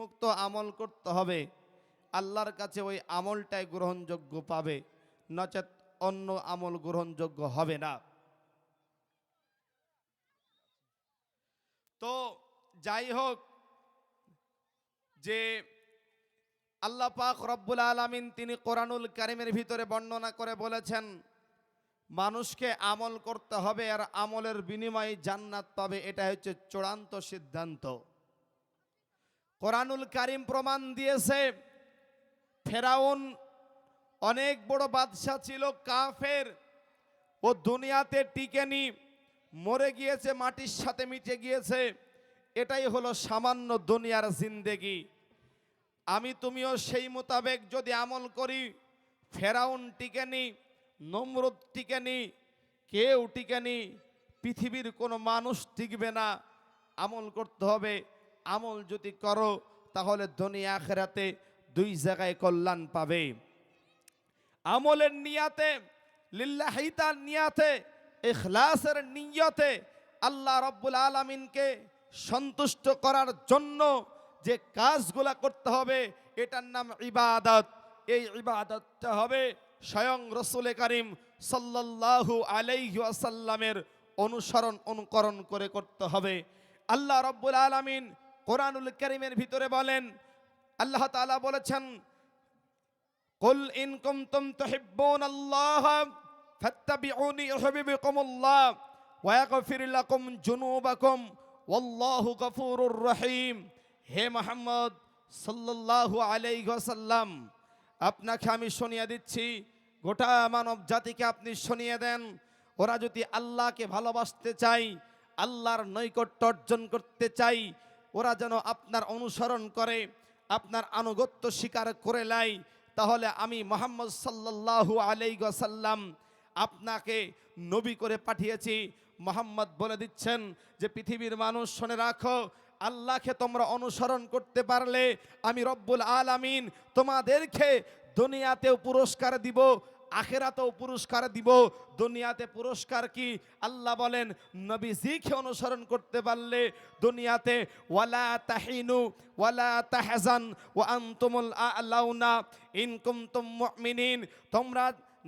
মুক্ত আমল করতে হবে। আল্লাহর কাছে ওই আমলটাই গ্রহণযোগ্য পাবে। নচেত অন্য আমল গ্রহণযোগ্য হবে না। তো যাই হোক, যে আল্লাহ পাক রব্বুল আলামিন তিনি কোরআনুল কারিমের ভিতরে বর্ণনা করে বলেছেন, মানুষকে আমল করতে হবে আর আমলের বিনিময়ে জান্নাত পাবে। এটা হচ্ছে চূড়ান্ত সিদ্ধান্ত। কোরআনুল কারিম প্রমাণ দিয়েছে, ফেরাউন অনেক বড় বাদশাহ ছিল, কাফের। ও দুনিয়াতে টিকেনি, মরে গিয়েছে, মাটির সাথে মিটে গিয়েছে। এটাই হলো সামান্য দুনিয়ার জিন্দেগি। আমি তুমিও সেই মোতাবেক যদি আমল করি, ফেরাউন টিকেনি, নমরুদ টিকেনি, কেউ টিকেনি, পৃথিবীর কোনো মানুষ টিকবে না। আমল করতে হবে। আমল যদি করো, তাহলে দুনিয়া আখেরাতে দুই জায়গায় কল্যাণ পাবে। আমলের নিয়াতে লিল্লাহিতার নিয়াতে এখলাসের নিয়তে আল্লাহ রব্বুল আলমিনকে সন্তুষ্ট করার জন্য যে কাজগুলা করতে হবে, এটার নাম ইবাদত। এই ইবাদতটা হবে স্বয়ং রসুলে করিম সাল্লাল্লাহু আলাইহি ওয়াসাল্লামের অনুসরণ, অনুকরণ করে করতে হবে। আল্লাহ রব্বুল আলামিন কোরআনুল করিমের ভিতরে বলেন, আল্লাহ তালা বলেছেন, কুল ইন কুমতুম তুহিব্বুন আল্লাহ, ফাত্তাবিউনি ইউহিব্বুকুম আল্লাহ ওয়া ইয়াগফির লাকুম জুনুবাকুম ওয়াল্লাহু গফুরুর রহিম। হে মুহাম্মদ, সাল্লাল্লাহু আলাইহি ওয়াসাল্লাম, আপনাকে আমি শুনিয়ে দিচ্ছি, গোটা মানব জাতিকে আপনি শুনিয়ে দেন। ওরা যদি আল্লাহকে ভালোবাসতে চায়, আল্লাহর নৈকট্য অর্জন করতে চাই ওরা যেন আপনার অনুসরণ করে, আপনার আনুগত্য স্বীকার করে লাই। তাহলে আমি মোহাম্মদ সাল্লাল্লাহু আলাইসাল্লাম আপনাকে নবী করে পাঠিয়েছি। মোহাম্মদ বলে দিচ্ছেন যে, পৃথিবীর মানুষ শুনে রাখো, আল্লাহকে তোমরা অনুসরণ করতে পারলে আমি রব্বুল আলামিন তোমাদেরকে দুনিয়াতেও পুরস্কার দিব আখেরাতেও পুরস্কার দিব, দুনিয়াতে পুরস্কার কি? আল্লাহ বলেন, নবীজিকে অনুসরণ করতে পারলে দুনিয়াতে ওয়ালা তাহিনু, ওয়ালা তাহজান, ওয়া আনতুমুল আলাউনা, ইন কুনতুম মুমিনিন, তোমরা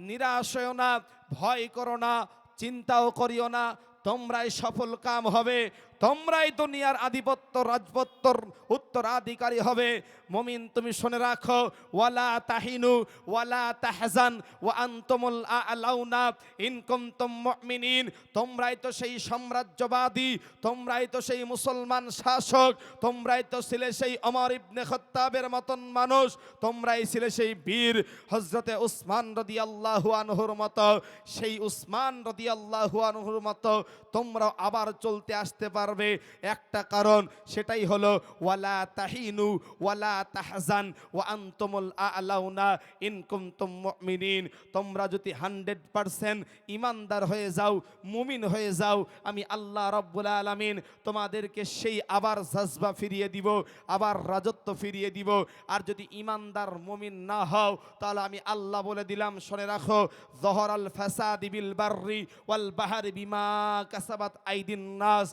নিরাশ হও না, ভয় করো না, চিন্তাও করিও না, তোমরাই সফল কাম হবে। তোমরাই দুনিয়ার আধিপত্য রাজপত্যর উত্তরাধিকারী হবে। মমিন, তুমি শুনে রাখো, ওয়ালা তাহিনু, ওয়ালা তাহজান, ওয়া আনতুমুল আলাউনা ইন কুনতুম মুমিনিন। তোমরাই তো সেই সাম্রাজ্যবাদী, তোমরাই তো সেই মুসলমান শাসক, তোমরাই তো ছিলে সেই অমর ইবনে খত্তাবের মতন মানুষ, তোমরাই ছিলে সেই বীর হজরতে উসমান রাদিয়াল্লাহু আনহুর মতো। সেই উসমান রাদিয়াল্লাহু আনহুর মতো তোমরা আবার চলতে আসতে পারবে একটা কারণ, সেটাই হলো, ওয়ালা তাহিনু, ওয়ালা তাহজান, ওয়া আনতুমুল আলাউনা ইন কুনতুম মুমিনিন। তোমরা যদি হান্ড্রেড পারসেন্ট ইমানদার হয়ে যাও, মুমিন হয়ে যাও, আমি আল্লাহ রব্বুল আলামিন তোমাদেরকে সেই আবার জাজবা ফিরিয়ে দিব, আবার রাজত্ব ফিরিয়ে দিব। আর যদি ইমানদার মুমিন না হও, তাহলে আমি আল্লাহ বলে দিলাম, শুনে রাখো জহরাল ফাসাদি বিল বাররি ওয়াল বাহারি বিমা কাসাবাত আইদিন নাস।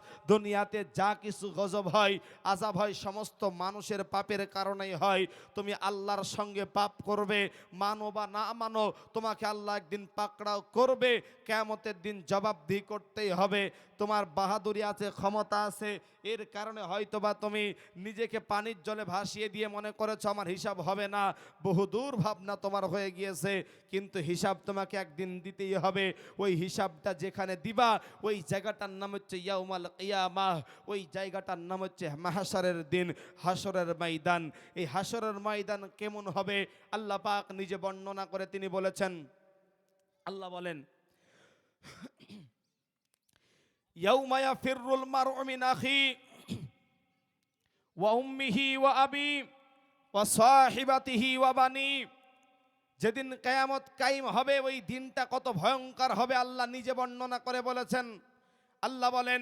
দুনিয়াতে যা কিছু গজব হয়, আজাব হয়, সমস্ত মানুষের পাপের কারণেই হয়। তুমি আল্লাহর সঙ্গে পাপ করবে, মানো বা না মানো, তোমাকে আল্লাহ একদিন পাকড়াও করবে কেমতের দিন জবাবদিহি করতেই হবে। তোমার বাহাদুরি আছে, ক্ষমতা আছে, এর কারণে হয়তোবা তুমি নিজেকে পানির জলে ভাসিয়ে দিয়ে মনে করেছ, আমার হিসাব হবে না। বহুদূর ভাবনা তোমার হয়ে গিয়েছে, কিন্তু হিসাব তোমাকে একদিন দিতেই হবে। ওই হিসাবটা যেখানে দিবা, ওই জায়গাটার নাম হচ্ছে ইয়াউমাল কিয়ামা ওই জায়গাটার নাম হচ্ছে মাহাসারের দিন হাসরের ময়দান। এই হাসরের ময়দান কেমন হবে? আল্লাহ পাক নিজে বর্ণনা করে তিনি বলেছেন, আল্লাহ বলেন ইয়াউমায়া ফিররুল মারউ মিন আখি ওয়া উম্মিহি ওয়া আবি ওয়া সাহিবাতিহি ওয়া বানি। যেদিন কেয়ামত কাইম হবে, ওই দিনটা কত ভয়ঙ্কর হবে, আল্লাহ নিজে বর্ণনা করে বলেছেন। আল্লাহ বলেন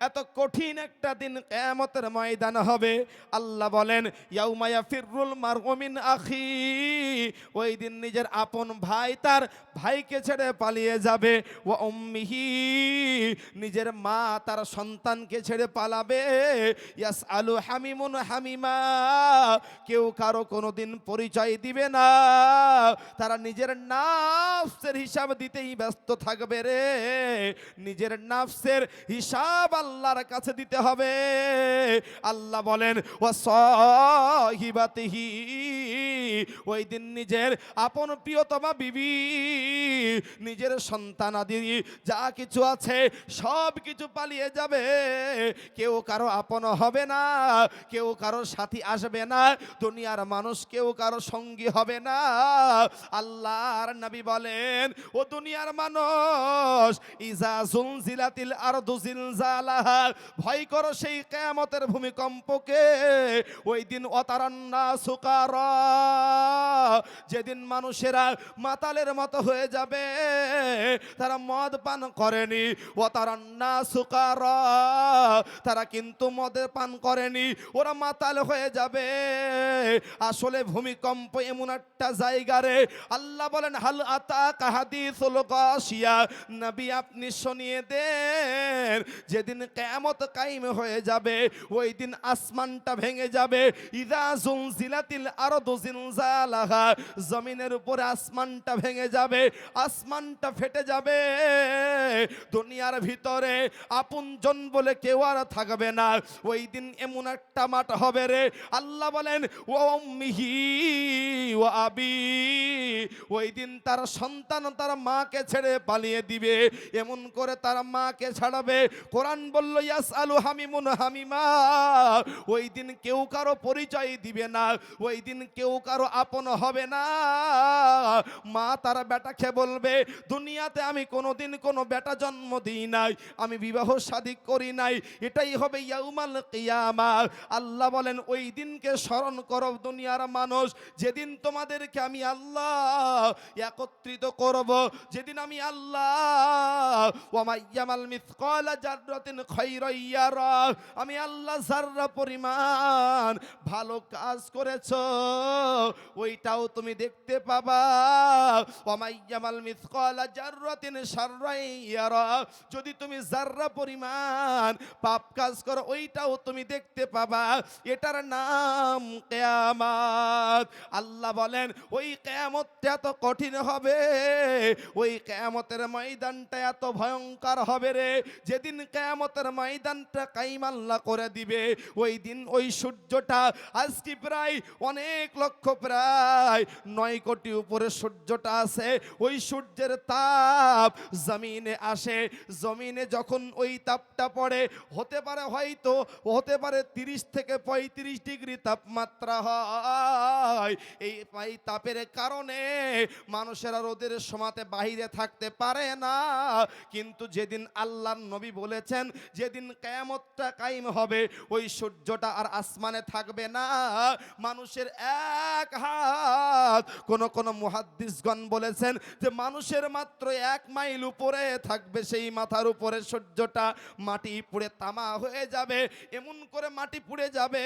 এত কঠিন একটা দিন কেয়ামতের ময়দান হবে। আল্লাহ বলেন ইয়াউমায়া ফিররুল মারমিন আখি। ওই দিন নিজের আপন ভাই তার ভাইকে ছেড়ে পালিয়ে যাবে। ও অম্মিহি নিজের মা তার সন্তানকে ছেড়ে পালাবে। ইয়াস আলু হামিমুন হামিমা, কেউ কারও কোনোদিন পরিচয় দিবে না। তারা নিজের নাফসের হিসাব দিতেই ব্যস্ত থাকবে রে। নিজের নাফসের হিসাব আল্লাহর কাছে দিতে হবে। আল্লাহ বলেন ও সহিবাতিহি ওই দিন নিজের আপন প্রিয়তমা বিবি, নিজের সন্তানাদি যা কিছু আছে সব কিছু পালিয়ে যাবে। কেউ কারও আপন হবে না, কেউ কারও সাথী আসবে না, দুনিয়ার মানুষ কেউ কারও সঙ্গী হবে না। আল্লাহর নবী বলেন, ও দুনিয়ার মানুষ, ইজা জুলজিলাতিল আরদু জিলজালাহা ভয় করো সেই কিয়ামতের ভূমিকম্পকে। ওই দিন অতারান্না সুকারা, যেদিন মানুষেরা মাতালের মতো হয়ে যাবে, তারা মদ পান করেনি। অতারান্না সুকারা, তারা কিন্তু মদের পান করেনি, ওরা মাতাল হয়ে যাবে। আসলে ভূমিকম্প এমন একটা জায়গারে আল্লাহ বলেন, হাল আতা কাহাদিসুল গাশিয়া। নবী আপনি শুনিয়ে দেন, যেদিন কিয়ামত কায়েম হয়ে যাবে, ওই দিন আসমানটা ভেঙে যাবে। ইদা জুলজিলাতিল আরদু জিলজালাহা জমিনের উপরে আসমানটা ভেঙে যাবে, আসমানটা ফেটে যাবে। দুনিয়ার ভিতরে আপনজন বলে কেউ আর থাকবে না, ওই দিন এমন একটা মাঠ হবে রে। আল্লাহ বলেন, ও মিহি ও আবি ওই দিন তার সন্তান তার মাকে ছেড়ে পালিয়ে দিবে। এমন করে তার মাকে ছাড়াবে। কোরআন বলল ইয়াস আলু হামিমুন হামিমা, ওই দিন কেউ কারও পরিচয় দিবে না, ওই দিন কেউ কারও আপন হবে না। মা তার বেটাকে বলবে, দুনিয়াতে আমি কোনোদিন কোনো বেটা জন্ম দিই নাই, আমি বিবাহ শাদী করি নাই, এটাই হবে ইয়াউমাল কিয়ামা। আল্লাহ বলেন, ওই দিনকে স্মরণ করো দুনিয়ার মানুষ, যেদিন তোমাদেরকে আমি আল্লাহ একত্রিত করব, যেদিন আমি আল্লাহ ওয়ামাইয়ামাল মিসকালা জাররাতিন আমি আল্লাহ জাররা পরিমাণ ভালো কাজ করেছ, ওইটাও তুমি দেখতে পাবা। যদি তুমি জাররা পরিমাণ পাপ কাজ করো, ওইটাও তুমি দেখতে পাবা। এটার নাম কেয়ামত। আল্লাহ বলেন, ওই কেয়ামতটা এত কঠিন হবে, ওই কেয়ামতের ময়দানটা এত ভয়ঙ্কর হবে রে। যেদিন কেয়ামতের ময়দানটা কাইমাল্লা করে দিবে। ওই দিন ওই সূর্যটা আজকে প্রায় অনেক লক্ষ, প্রায় নয় কোটি উপরে সূর্যটা আছে। ওই সূর্যের তাপ জমিনে আসে। জমিনে যখন ওই তাপটা পড়ে, হতে পারে হয়তো, হতে পারে তিরিশ থেকে পঁয়ত্রিশ ডিগ্রি তাপমাত্রা হয়। এই এই তাপের কারণে মানুষেরা রোদের সমাতে বাহিরে থাকতে পারে না। কিন্তু যেদিন আল্লাহর নবী বলেছেন যেদিন কেয়ামতটা কায়েম হবে, ওই সূর্যটা আর আসমানে থাকবে না। মানুষের এক হাত, কোন কোন মুহাদ্দিসগণ বলেছেন যে মানুষের মাত্র এক মাইল উপরে থাকবে, সেই মাথার উপরে সূর্যটা মাটি পুড়ে তামা হয়ে যাবে। এমন করে মাটি পুড়ে যাবে।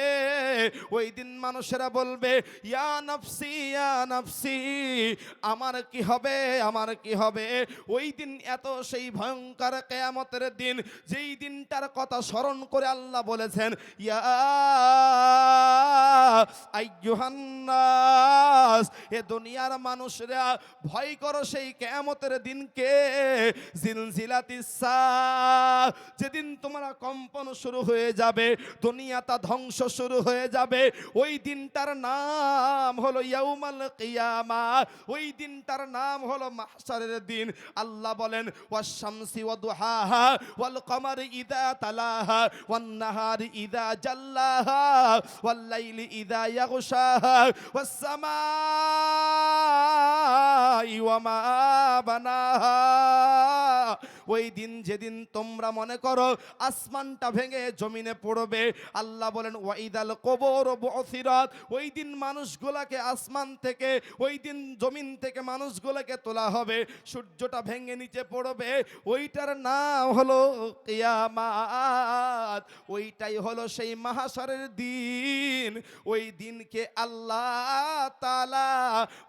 ওই দিন মানুষেরা বলবে, ইয়া নফসি ইয়া নফসি, আমার কি হবে, আমার কি হবে? ওই দিন এত সেই ভয়ঙ্কর কেয়ামতের দিন, যেই দিনটার কথা স্মরণ করে আল্লাহ বলেছেন এ দুনিয়ার মানুষরা, ভয় করো সেই কেয়ামতের দিনকে। যেদিন তোমরা কম্পন শুরু হয়ে যাবে, দুনিয়াটা ধ্বংস শুরু হয়ে যাবে। ওই দিনটার নাম হলো ইয়াউমাল কিয়ামা, ওই দিনটার নাম হলো মাহশারের দিন। আল্লাহ বলেন ওয়াশ-শামসি ওয়া দুহাহা ওয়াল কমারি ইদা তালাহা ওয়ান নাহারি ইদা জাল্লাহা ওয়াল লাইলি ইদা ইয়াগশাহা ওয়াস সামাই ওয়া মা বানাহা। ওই দিন যেদিন তোমরা মনে করো আসমানটা ভেঙে জমিনে পড়বে, আল্লাহ বলেন, ওয়াইদাল কবর বসিরত। ওই দিন মানুষগুলাকে আসমান থেকে, ওই দিন জমিন থেকে মানুষগুলোকে তোলা হবে, সূর্যটা ভেঙে নিচে পড়বে, ওইটার নাম হলো কিয়ামাত। ওইটাই হলো সেই মাহাসারের দিন। ওই দিনকে আল্লাহ তালা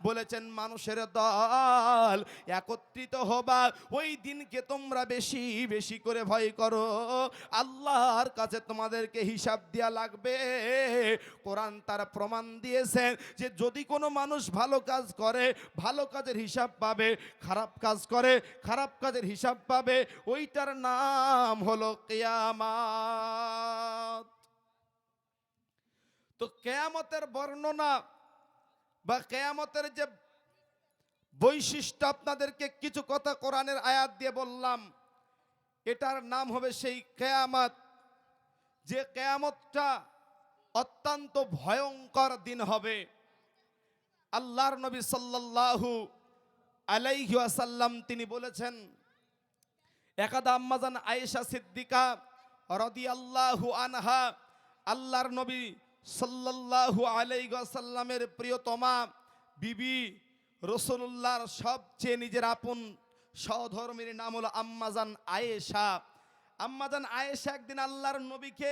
বলেছেন মানুষের দল একত্রিত হবা। ওই দিনকে তোমরা বেশি বেশি করে ভয় করো। আল্লাহর কাছে তোমাদেরকে হিসাব দেওয়া লাগবে। কোরআন তার প্রমাণ দিয়েছেন যে যদি কোনো মানুষ ভালো কাজ করে, ভালো কাজের হিসাব পাবে, খারাপ কাজ করে, খারাপ কাজের হিসাব পাবে, ওইটার নাম হলো কেয়ামাত। তো কেয়ামতের বর্ণনা বা কেয়ামতের যে বৈশিষ্ট্য আপনাদেরকে কিছু কথা কোরআনের আয়াত দিয়ে বললাম। এটার নাম হবে সেই কেয়ামত। যে কেয়ামতটা অত্যন্ত ভয়ঙ্কর দিন হবে। আল্লাহর নবী সাল্লাল্লাহু আলাইহি ওয়াসাল্লাম তিনি বলেছেন, একাদা আম্মাজান আয়েশা সিদ্দিকা রাদিয়াল্লাহু আনহা, আল্লাহর নবী সাল্লাল্লাহু আলাইহি ওয়াসাল্লামের প্রিয়তমা বিবি রসুল্লাহর সবচেয়ে নিজের আপন সহধর্মীর নাম হলো আম্মাজান আয়েশা। আম্মাজান আয়েশা একদিন আল্লাহর নবীকে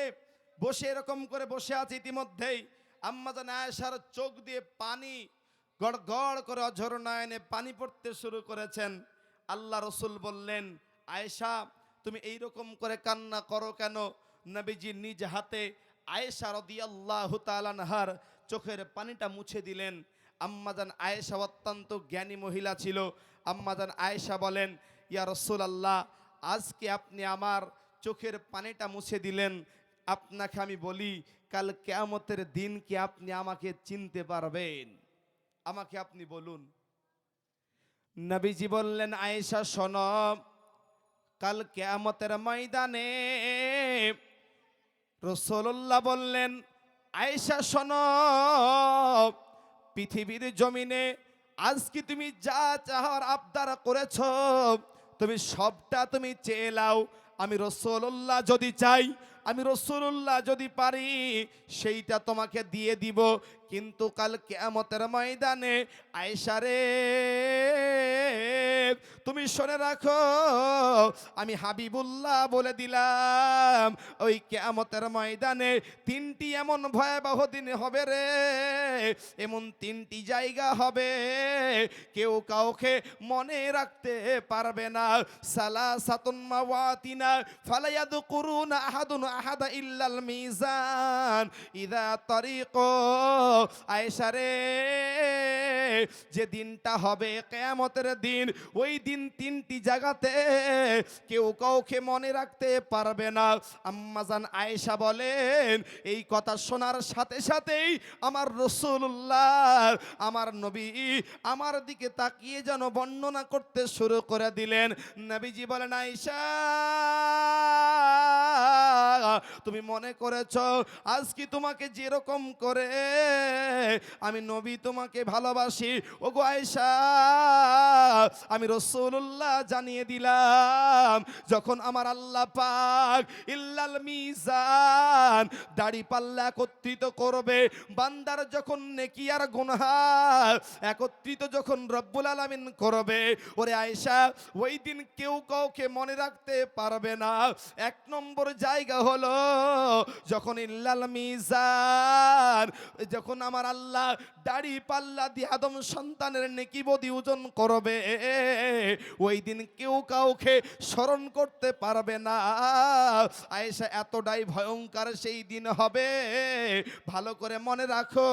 বসে এরকম করে বসে আছে ইতিমধ্যেই। আম্মাজান আয়েশার চোখ দিয়ে পানি গড় গড় করে অঝরনায়নে পানি পড়তে শুরু করেছেন। আল্লাহ রসুল বললেন, আয়েশা, তুমি এই রকম করে কান্না করো কেন? নবীজি নিজ হাতে আয়েশা রদিয়াল্লাহু তাআলার চোখের পানিটা মুছে দিলেন। আম্মাজান আয়েশা অত্যন্ত জ্ঞানী মহিলা ছিল। আম্মাজান আয়েশা বলেন, ইয়া রসুল আল্লাহ আজকে আপনি আমার চোখের পানিটা মুছে দিলেন। আপনাকে আমি বলি, কাল কেয়ামতের দিন কি আপনি আমাকে চিনতে পারবেন? আমাকে আপনি বলুন। নবীজি বললেন, আয়েশা, শোন, কাল কেয়ামতের ময়দানে রসোল্লাহ বললেন, আয়েশা, শোন পৃথিবীর জমিনে, আজকে তুমি যা চাহার আবদার করেছ, তুমি সবটা তুমি চেয়ে লাও আমি রসুল্লাহ যদি চাই, আমি রসুল্লাহ যদি পারি, সেইটা তোমাকে দিয়ে দিব। কিন্তু কাল কেয়ামতের ময়দানে আয়সারে তুমি শুনে রাখো, আমি হাবিবুল্লাহ বলে দিলাম, ওই কেয়ামতের ময়দানে তিনটি এমন ভয়াবহ দিন হবে রে, এমন তিনটি জায়গা হবে, কেউ কাউকে মনে রাখতে পারবে না। সালা সাতুন মাওয়াতিনা ফালায়াদ করুন আহাদুন আহাদা ইল্লাল মিজান, ইদা তরিক আয়েশারে যে দিনটা হবে কেয়ামতের দিন, ওই দিন তিনটি জায়গাতে কেউ কাউকে মনে রাখতে পারবে না। আম্মাজান আয়েশা বলেন, এই কথা শোনার সাথে সাথেই আমার রসুল্লাহ আমার নবী আমার দিকে তাকিয়ে যেন বর্ণনা করতে শুরু করে দিলেন। নবীজি বলেন, আয়েশা, তুমি মনে করেছ আজ কি তোমাকে যেরকম করে আমি নবী তোমাকে ভালোবাসি। ও গো আয়েশা, আমি রসুল্লাহ জানিয়ে দিলাম, যখন আমার আল্লাহ পাক ইল্লাল মিজান দাড়ি পাল্লা একত্রিত করবে, বান্দার যখন নেকি আর গুনহা একত্রিত যখন রব্বুল আলামিন করবে, ওরে আয়েশা, ওই দিন কেউ কাউকে মনে রাখতে পারবে না। এক নম্বর জায়গা হলো, যখন ইল্লাল মিজান, যখন আমার আল্লাহ দাড়ি পাল্লা দিয়ে আদম সন্তানের নেকি বদি ওজন করবে, ওই দিন কেউ কাউকে স্মরণ করতে পারবে না। আয়েশা এতটাই ভয়ঙ্কর সেই দিন হবে। ভালো করে মনে রাখো,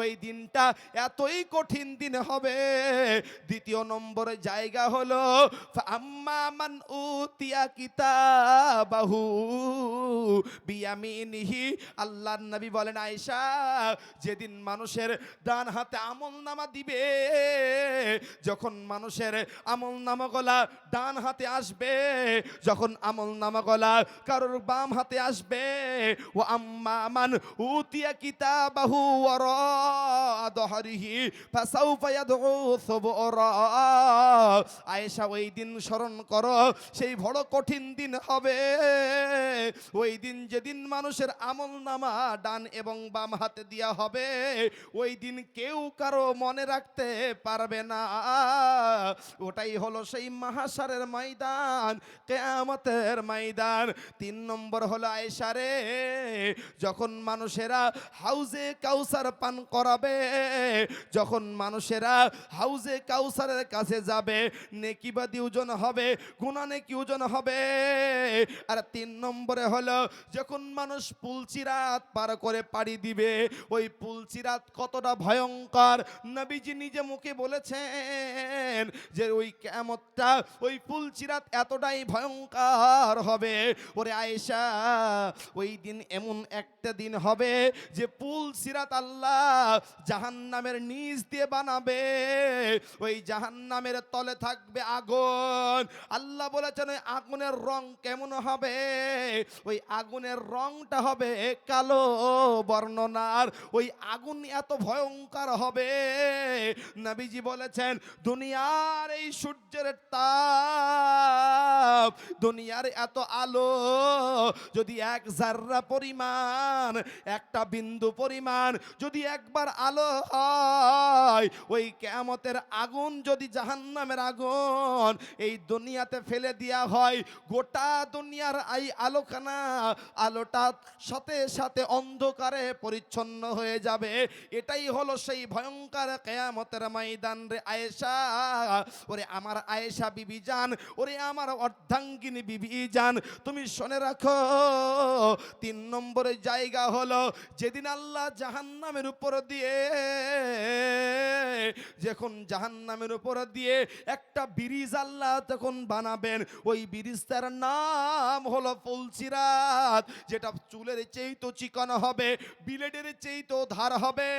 ওই দিনটা এতই কঠিন দিন হবে। দ্বিতীয় নম্বরে জায়গা হলো আম্মা মান উতিয়া কিতাবাহু বিয়ামিনিহি। আল্লাহর নবী বলেন, আয়েশা যেদিন মানুষের ডান হাতে আমল নামা দিবে, যখন মানুষের আমল নামা গলা ডান হাতে আসবে, যখন আমল নামা গলা কারোর বাম হাতে আসবে, ও আম্মা মান উতিয়া কিতাবাহু ওয়ারা দহরিহি ফাসাউফা ইয়াদউ সুবরা। আয়েশা, ওই দিন স্মরণ করো, সেই বড় কঠিন দিন হবে। ওই দিন যেদিন মানুষের আমল নামা ডান এবং বাম হাতে দেওয়া হবে, ওই দিন কেউ কারও মনে রাখতে পারবে না। ওটাই হলো সেই মাহাসারের ময়দান, কেয়ামতের ময়দান। তিন নম্বর হলো আয়সারে যখন মানুষেরা হাউজে কাউসার পান করাবে, যখন মানুষেরা হাউজে কাউসারের কাছে যাবে, নেকিবাদী ওজন হবে গুণা নেকি ওজন হবে। আর তিন নম্বরে হলো, যখন মানুষ পুলচিরাত পার করে পাড়ি দিবে ওই পুলচিরাত কতটা ভয়ঙ্কর। নবীজি নিজে মুখে বলেছেন যে ওই কেমতটা ওই পুলচিরাত এতটাই ভয়ঙ্কর হবে। ওরে আয়েশা, ওই দিন এমন একটা দিন হবে যে পুল সিরাত আল্লাহ জাহান্নামের নিচ দিয়ে বানাবে। ওই জাহান্নামের তলে থাকবে আগুন। আল্লাহ বলেছেন, ওই আগুনের রং কেমন হবে? ওই আগুনের রংটা হবে কালো বর্ণনার। ওই আগুন এত ভয়ঙ্কর হবে। নবীজি বলেছেন, দুনিয়ার এই সূর্যের তাপ, দুনিয়ার এত আলো, যদি এক জাররা পরিমাণ, একটা বিন্দু পরিমাণ যদি একবার আলো হয়, ওই কেমতের আগুন যদি জাহান্নামের আগুন এই দুনিয়াতে ফেলে দেওয়া হয়, গোটা দুনিয়ার এই আলোখানা আলোটা সাথে সাথে অন্ধকারে পরিচ্ছন্ন হয়ে যাবে। এটাই হলো সেই ভয়ঙ্কর কেয়ামতের ময়দান রে আয়েশা। ওরে আমার আয়েশা বিবি জান, ওরে আমার অর্ধাঙ্গিনী বিবি জান, তুমি শুনে রাখো, তিন নম্বরের জায়গা হলো যেদিন আল্লাহ জাহান্নামের উপর দিয়ে, যখন জাহান্নামের উপর দিয়ে একটা ব্রিজ আল্লাহ তখন বানাবেন, ওই ব্রিজটার নাম হলো ফুলসিরাত, যেটা চুলের চেয়েতো চিকন হবে বিলেটের চেয়েতো ধার হবে।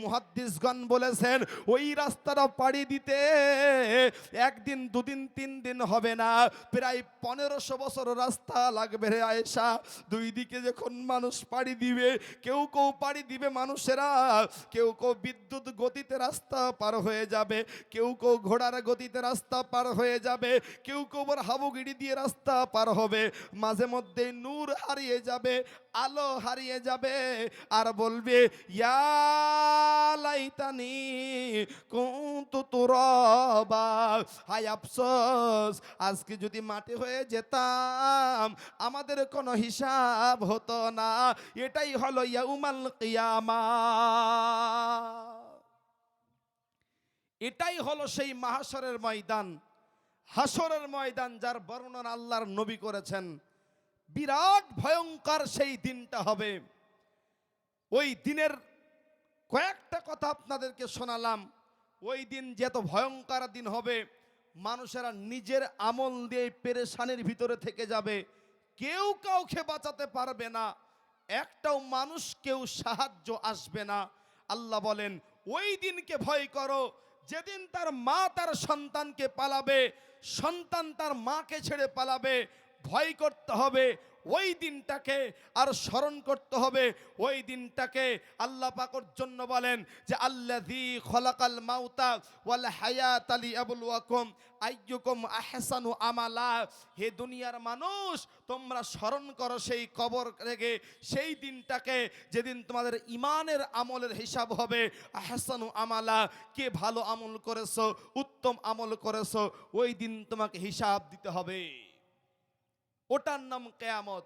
মুহাদ্দিসগণ বলেছেন, ওই রাস্তাটা পাড়ি দিতে একদিন, দুদিন, তিন দিন হবে না। প্রায় পনেরোশো বছর রাস্তা লাগবে রে আয়েশা। দুই দিকে যখন মানুষ পাড়ি দিবে, কেউ কেউ পাড়ি দিবে মানুষেরা। কেউ কেউ বিদ্যুৎ গতিতে রাস্তা পার হয়ে যাবে, কেউ কেউ ঘোড়ার গতিতে রাস্তা পার হয়ে যাবে, কেউ কেউ আবার হাবুগিরি দিয়ে রাস্তা পার হবে। মাঝে মধ্যে নূর হারিয়ে যাবে। আলো হারিয়ে যাবে আর বলবে, ইয়া লাইতানি কুনতু তুরাবা। হায় আফসোস, আজকে যদি মাটি হয়ে যেতাম, আমাদের কোনো হিসাব হতো না। এটাই হলো ইয়াউমাল কিয়ামা। এটাই হলো সেই মাহাসরের ময়দান হাসরের ময়দান যার বর্ণনা আল্লাহর নবী করেছেন। বিরাট ভয়ঙ্কর সেই দিনটা হবে। ওই দিনের কয়েকটা কথা আপনাদেরকে শোনালাম। ওই দিন যে এত ভয়ঙ্কর দিন হবে, মানুষেরা নিজের আমল দিয়ে পেরেশানির ভিতরে থেকে যাবে। কেউ কাউকে বাঁচাতে পারবে না, একটাও মানুষ কেউ সাহায্য আসবে না। আল্লাহ বলেন, ওই দিনকে ভয় করো, যেদিন তার মা তার সন্তানকে পালাবে, সন্তান তার মাকে ছেড়ে পালাবে ভয় করতে হবে, ওই দিনটাকে আর স্মরণ করতে হবে। ওই দিনটাকে আল্লাহ পাকর জন্য বলেন যে, আল্লাযী খলাকাল মাউতা ওয়াল হায়াত আলী আবুল ওয়াকুম আইয়ুকুম আহসানু আমালা। হে দুনিয়ার মানুষ, তোমরা স্মরণ করো সেই কবর রেগে, সেই দিনটাকে যেদিন তোমাদের ইমানের আমলের হিসাব হবে। আহসানু আমালা, কে ভালো আমল করেছ, উত্তম আমল করেছ, ওই দিন তোমাকে হিসাব দিতে হবে। ওটার নাম কেয়ামত।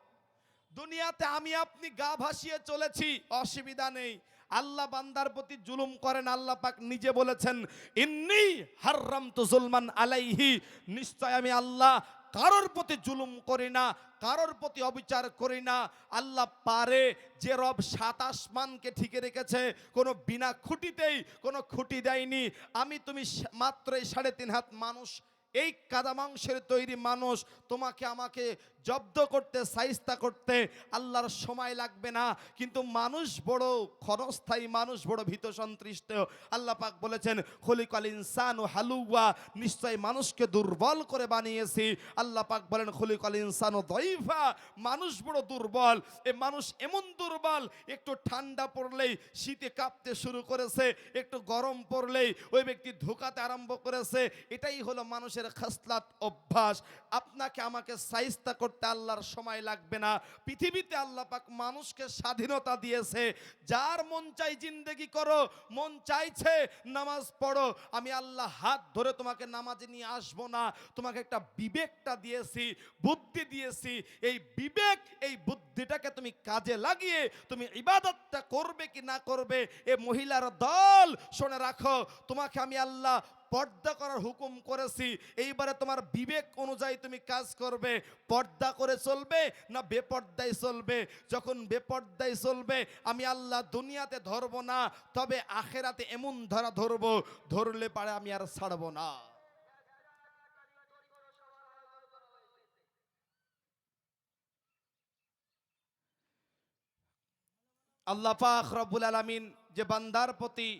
দুনিয়াতে আমি আপনি গা ভাসিয়ে চলেছি, অসুবিধা নেই। আল্লাহ বান্দার প্রতি জুলুম করেন, আল্লাহ পাক নিজে বলেছেন, ইন্নি হাররাম তো জুলমান আলাইহি। নিশ্চয় আমি আল্লাহ কারোর প্রতি জুলুম করি না, কারোর প্রতি অবিচার করি না। আল্লাহ পারে যে রব সাত আসমানকে ঠিকে রেখেছে, কোনো বিনা খুঁটিতেই, কোনো খুঁটি দেয়নি। আমি তুমি মাত্র এই সাড়ে তিন হাত মানুষ, এই কাদা মাংসের তৈরি মানুষ, তোমাকে আমাকে জব্দ করতে, সাইস্তা করতে আল্লাহর সময় লাগবে না। কিন্তু মানুষ বড় ক্ষণস্থায়ী, মানুষ বড় ভীত সন্ত্রিষ্ট আল্লাহ পাক বলেছেন, খলিকাল ইনসান ও হালুয়া নিশ্চয় মানুষকে দুর্বল করে বানিয়েছি। আল্লাহ পাক বলেন, খলিকাল ইনসান ও দইফা মানুষ বড় দুর্বল। এ মানুষ এমন দুর্বল, একটু ঠান্ডা পড়লেই শীতে কাঁপতে শুরু করেছে, একটু গরম পড়লেই ওই ব্যক্তি ধোকাতে আরম্ভ করেছে। এটাই হলো মানুষের খাসলাত অভ্যাস। আপনাকে আমাকে সাইস্তা করতে আল্লাহর সময় লাগবে না। পৃথিবীতে আল্লাহ পাক মানুষকে স্বাধীনতা দিয়েছে। যার মন চাই জিন্দেগি করো, মন চাইছে নামাজ পড়ো। আমি আল্লাহ হাত ধরে তোমাকে নামাজে নিয়ে আসব না। তোমাকে একটা বিবেকটা দিয়েছি, বুদ্ধি দিয়েছি। এই বিবেক, এই বুদ্ধিটাকে তুমি কাজে লাগিয়ে তুমি ইবাদতটা করবে কি না করবে, এ মহিলার দল, শুনে রাখো। তোমাকে আমি আল্লাহ পর্দা করার হুকুম করেছি। এইবারে তোমার বিবেক অনুযায়ী তুমি কাজ করবে। পর্দা করে চলবে না বেপর্দায় চলবে? যখন বেপর্দায় চলবে, আমি আল্লাহ দুনিয়াতে ধরবো না, তবে আখেরাতে এমন ধরা ধরবো, ধরলে পারে আমি আর ছাড়বো না। আল্লাহ পাক রব্বুল আলামিন যে বান্দার প্রতি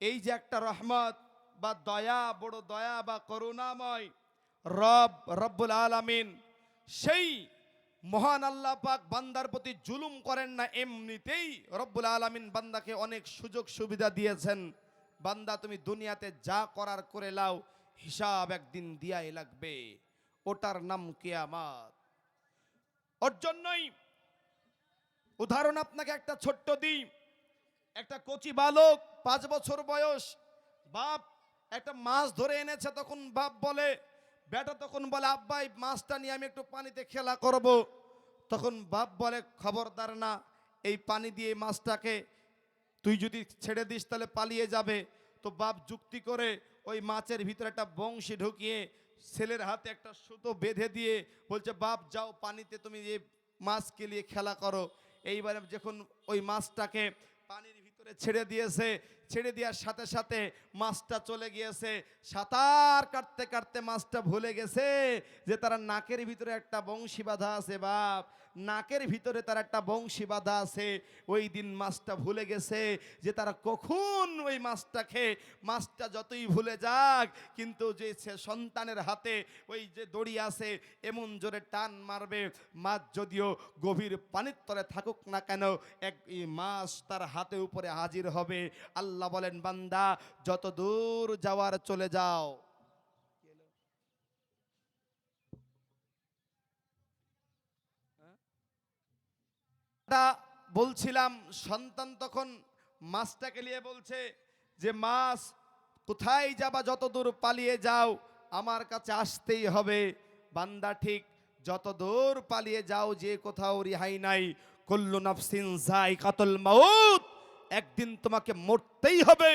এই যে একটা রহমত বা দয়া, বড় দয়া বা করুণাময় রব, রব্বুল আলামিন সেই মহান আল্লাহ পাক বান্দার প্রতি জুলুম করেন না, এমনিতেই রব্বুল আলামিন বান্দাকে অনেক সুযোগ সুবিধা দিয়েছেন। বান্দা, তুমি দুনিয়াতে যা করার করে লাও, হিসাব একদিন দিয়াই লাগবে। ওটার নাম কেয়ামাত। ওর জন্যই উদাহরণ আপনাকে একটা ছোট্ট দিই। একটা কচি বালক, পাঁচ বছর বয়স, বাপ একটা মাছ ধরে এনেছে, তখন বাপ বলে, বেটা তখন বলে, আব্বাই, মাছটা নিয়ে আমি একটু পানিতে খেলা করব। তখন বাপ বলে, খবরদার না, এই পানি দিয়ে মাছটাকে তুই যদি ছেড়ে দিস, তাহলে পালিয়ে যাবে। তো বাপ যুক্তি করে ওই মাছের ভিতরে একটা বংশী ঢুকিয়ে ছেলের হাতে একটা সুতো বেঁধে দিয়ে বলছে, বাপ, যাও পানিতে তুমি এই মাছকে নিয়ে খেলা করো। এইবারে যখন ওই মাছটাকে পানির ভিতরে ছেড়ে দিয়েছে ছেড়ে দেওয়ার সাথে সাথে মাছটা চলে গিয়েছে। সাঁতার কাটতে কাটতে মাছটা ভুলে গেছে যে তারা নাকের ভিতরে একটা বংশী বাঁধা আছে, বাপ। নাকের ভিতরে তার একটা বংশী বাঁধা আছে। ওই দিন মাছটা ভুলে গেছে যে তারা কখন ওই মাছটা খেয়ে, মাছটা যতই ভুলে যাক, কিন্তু যে সে সন্তানের হাতে ওই যে দড়ি আছে, এমন জোরে টান মারবে। মাছ যদিও গভীর পানির তলে থাকুক না কেন এক মাছ তার হাতে উপরে হাজির হবে। আল্লাহ বলেন, বান্দা, যত দূর যাওয়ার চলে যাও। বলছিলাম, সন্তান তখন মাছটাকে নিয়ে বলছে যে, মাছ, কোথায় যাবা? যত দূর পালিয়ে যাও, আমার কাছে আসতেই হবে। বান্দা ঠিক, যত দূর পালিয়ে যাও, যে কোথাও রিহাই নাই। কল্লু নাফসিন যাই কাতল মাউত। একদিন তোমাকে মরতেই হবে।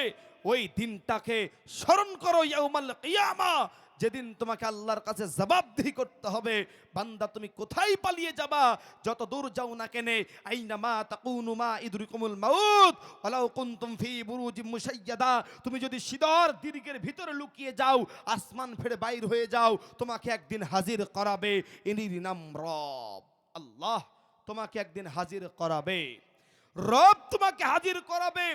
ওই দিনটাকে স্মরণ করো ইয়াউমাল কিয়ামা। যেদিন তোমাকে আল্লাহর কাছে জবাবদিহি করতে হবে, বান্দা তুমি কোথায় পালিয়ে যাবা? যত দূর যাও না কেনে, আইনা মা তাকুনু মা ইদরিকুমুল মাউত, ওয়ালাউ ফি বুরুজিম তুমি যদি সিদর দীর্ঘের ভিতরে লুকিয়ে যাও, আসমান ফেড়ে বাইর হয়ে যাও, তোমাকে একদিন হাজির করাবে ইনির নাম রব। আল্লাহ তোমাকে একদিন হাজির করাবে। রব তোমাকে হাজির করাবে।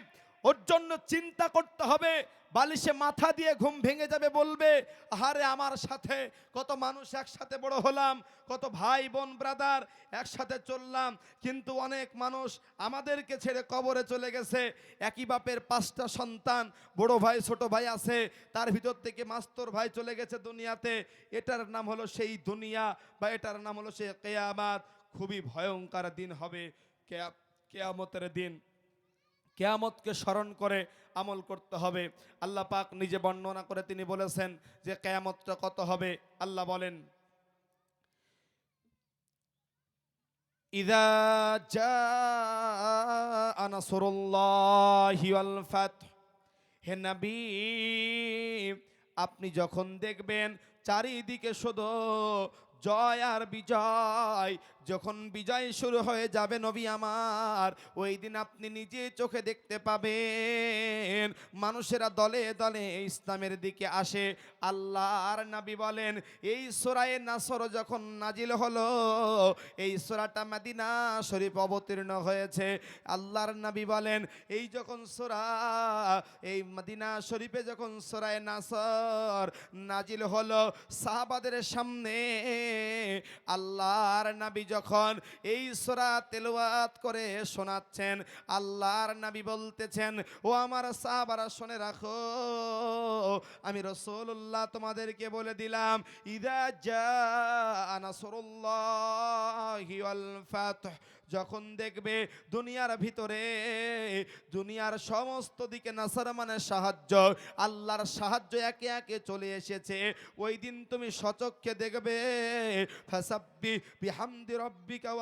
ওর জন্য চিন্তা করতে হবে। বালিশে মাথা দিয়ে ঘুম ভেঙে যাবে বলবে, আহারে আমার সাথে কত মানুষ একসাথে বড় হলাম, কত ভাই, বোন, ব্রাদার একসাথে চললাম, কিন্তু অনেক মানুষ আমাদেরকে ছেড়ে কবরে চলে গেছে। একই বাপের পাঁচটা সন্তান, বড় ভাই, ছোট ভাই আছে, তার ভিতর থেকে মাস্তর ভাই চলে গেছে দুনিয়াতে। এটার নাম হলো সেই দুনিয়া বা এটার নাম হলো সে কেয়ামাত। খুবই ভয়ঙ্কর দিন হবে। কেয়া কেয়ামতের দিন কেয়ামতকে স্মরণ করে আমল করতে হবে। আল্লাহ পাক নিজে বর্ণনা করে তিনি বলেছেন যে কেয়ামতটা কত হবে? আল্লাহ বলেন আপনি যখন দেখবেন চারিদিকে শুধু জয় আর বিজয় যখন বিজয় শুরু হয়ে যাবে নবী আমার, ওই দিন আপনি নিজে চোখে দেখতে পাবেন। মানুষেরা দলে দলে ইসলামের দিকে আসে। আল্লাহর নবী বলেন, এই সোরায়ে নাসর যখন নাজিল হলো, এই সোরাটা মাদিনা শরীফ অবতীর্ণ হয়েছে। আল্লাহর নবী বলেন, এই যখন সোরা, এই মদিনা শরীফে যখন সোরায় নাসর নাজিল হলো, সাহাবাদের সামনে আল্লাহর নবী যখন এই সোরা তেলোয়াত করে শোনাচ্ছেন, আল্লাহর নাবি বলতেছেন, ও আমার সাহাবারা, শুনে রাখো, আমি রসুল্লাহ তোমাদেরকে বলে দিলাম, ইদা যা আনাসরুল্লাহ ফাতহ। যখন দেখবে দুনিয়ার ভিতরে, দুনিয়ার সমস্ত দিকে নাসার মানে সাহায্য, আল্লাহর সাহায্য একে একে চলে এসেছে। ওই দিন তুমি সচক্ষে দেখবে, ফাসাব্বি বিহামদি রব্বিকা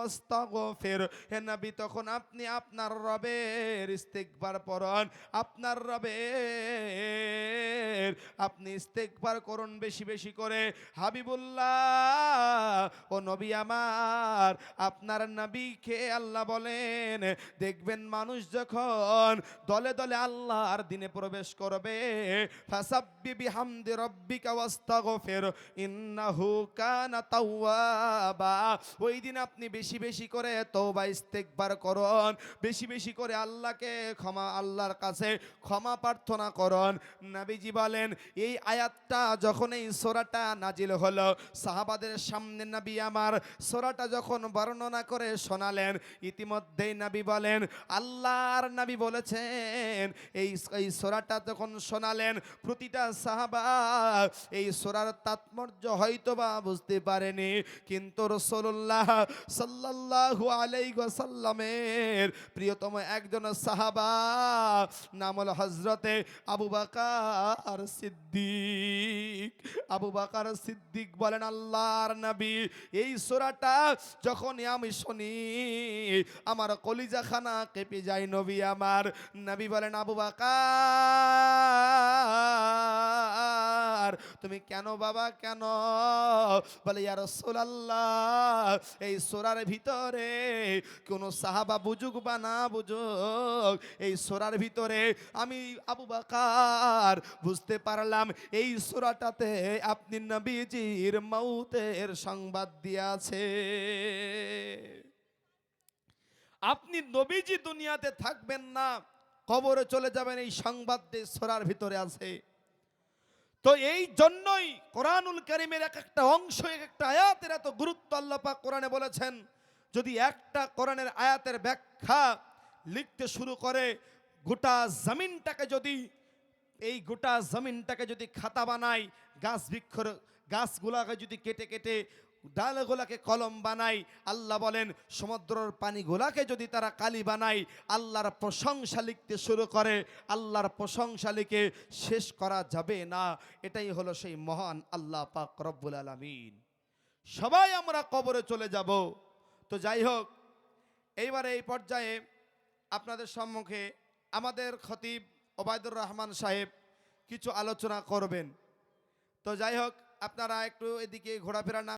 হে নবী, তখন আপনি আপনার রবের ইস্তিগফার পড়ুন, আপনার রবের আপনি ইস্তেকবার করুন বেশি বেশি করে। হাবিবুল্লাহ, ও নবী আমার, আপনার নবীকে আল্লাহ বলেন, দেখবেন মানুষ যখন দলে দলে আল্লাহর দিনে প্রবেশ করবে, ফাসাব্বি বিহামদি রব্বিকা ওয়াস্তাগফির, ইন্নাহু কানা তাওয়াবা। ওই দিন আপনি বেশি বেশি করে তওবা ইস্তেকবার করুন, বেশি বেশি করে আল্লাহকে ক্ষমা, আল্লাহর কাছে ক্ষমা প্রার্থনা করুন। নবীজি বলেন, এই আয়াতটা যখন এই সোরাটা নাজিল হলো, সাহাবাদের সামনে নবী আমার সোরাটা যখন বর্ণনা করে শোনালেন ইতিমধ্যেই নবী বলেন, আল্লাহর নবী বলেছেন, এই এই সোরাটা যখন শোনালেন, প্রতিটা সাহাবা, এই সোরার তাৎপর্য হয়তো বা বুঝতে পারেনি, কিন্তু রসল্লাহ সাল্লাল্লাহু আলাইহি ওয়াসাল্লামের প্রিয়তম একজন সাহাবা নাম হলো হজরতে আবু বাকার সিদ্দিক। আবু বাকার সিদ্দিক বলেন, আল্লাহর নবী, এই সোরাটা যখনই আমি শুনি আমার কলিজা খানা কেঁপে যায় নবী আমার। নবী বলেন, আবু বাকার, তুমি কেন বাবা, কেন? বলে, ইয়া রাসূলুল্লাহ, এই সোরার ভিতরে কোন সাহাবা বুঝুক বা না বুঝুক এই সোরার ভিতরে আমি আবু বাকার, বুঝতে পারলাম এই সোরাটাতে আপনি নবীজির মৌতের সংবাদ দিয়াছে। আপনি নবীজি দুনিয়াতে থাকবেন না, কবরে চলে যাবেন এই সংবাদ সোরার ভিতরে আছে। তো এই জন্যই কোরআনুল করিমের এক একটা অংশ, এক একটা আয়াতের এত গুরুত্ব আল্লাহ পাক কোরআনে বলেছেন, যদি একটা কোরআনের আয়াতের ব্যাখ্যা লিখতে শুরু করে, গোটা জমিনটাকে যদি, এই গোটা জমিনটাকে যদি খাতা বানায়, গাছ বৃক্ষর গাছগুলাকে যদি কেটে কেটে ডালগুলাকে কলম বানাই, আল্লাহ বলেন, সমুদ্রের পানিগুলাকে যদি তারা কালি বানায়, আল্লাহর প্রশংসা লিখতে শুরু করে, আল্লাহর প্রশংসা লিখে শেষ করা যাবে না। এটাই হলো সেই মহান আল্লাহ পাক রব্বুল আলমিন। সবাই আমরা কবরে চলে যাব। তো যাই হোক, এইবারে এই পর্যায়ে আপনাদের সম্মুখে আমাদের খতিব ওবায়দুর রহমান সাহেব কিছু আলোচনা করবেন। তো যাই হোক, আপনারা একটু এদিকে ঘোরাফেরা না